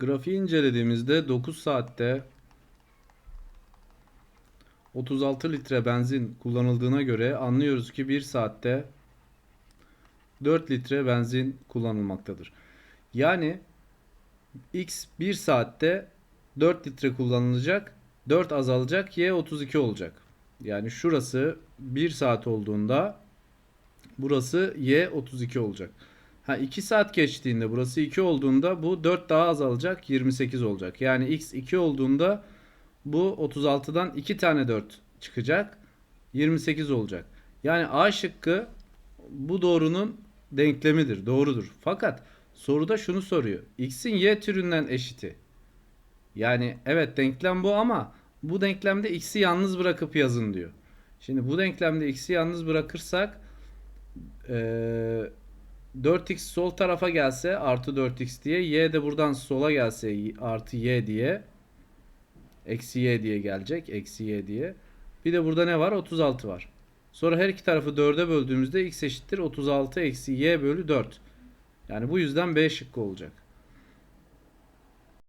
Grafiği incelediğimizde 9 saatte 36 litre benzin kullanıldığına göre anlıyoruz ki 1 saatte 4 litre benzin kullanılmaktadır. Yani X 1 saatte 4 litre kullanılacak, 4 azalacak, Y 32 olacak. Yani şurası 1 saat olduğunda burası Y 32 olacak. Ha 2 saat geçtiğinde burası 2 olduğunda bu 4 daha azalacak 28 olacak. Yani X 2 olduğunda bu 36'dan 2 tane 4 çıkacak. 28 olacak. Yani A şıkkı bu doğrunun denklemidir. Doğrudur. Fakat soruda şunu soruyor. X'in Y türünden eşiti. Yani evet denklem bu ama bu denklemde X'i yalnız bırakıp yazın diyor. Şimdi bu denklemde X'i yalnız bırakırsak eee 4x sol tarafa gelse artı 4x diye y de buradan sola gelse artı y diye eksi y diye gelecek eksi y diye. Bir de burada ne var? 36 var. Sonra her iki tarafı 4'e böldüğümüzde x eşittir 36 eksi y bölü 4. Yani bu yüzden B şıkkı olacak.